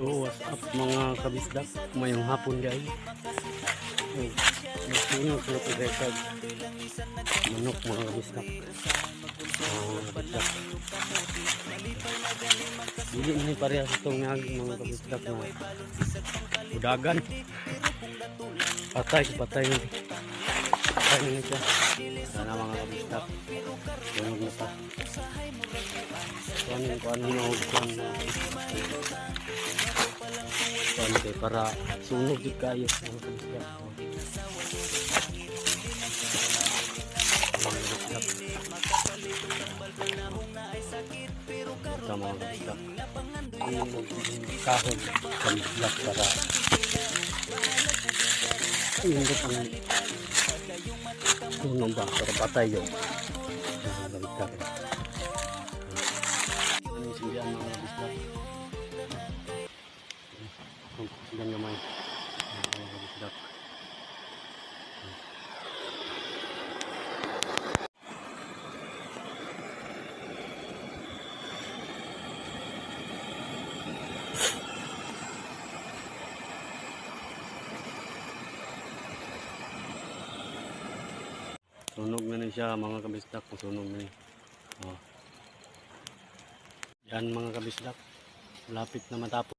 So what's up mga kabisdak Mayong hapon guys. Nagsunod sila ko guys Manok mga kabisdak Mga kabisdak Dili na parehas itong nag mga kabisdak na Udagan. Patay patay Patay na siya. Sana mga kabisdak Tunog na pa. Kuan kuan na kuan kuan kay para sunog jud kayo. Mga kabisdak. Ito mga kabisdak. Yung kahon kabisdak para Indot ang sunog ba para patay yun. Mga kabisdak. Sila naman. Mga kabisdak. Sunog na siya mga kabisdak. Sunog na. Oh. Yan mga kabisdak. Lapit na matapos.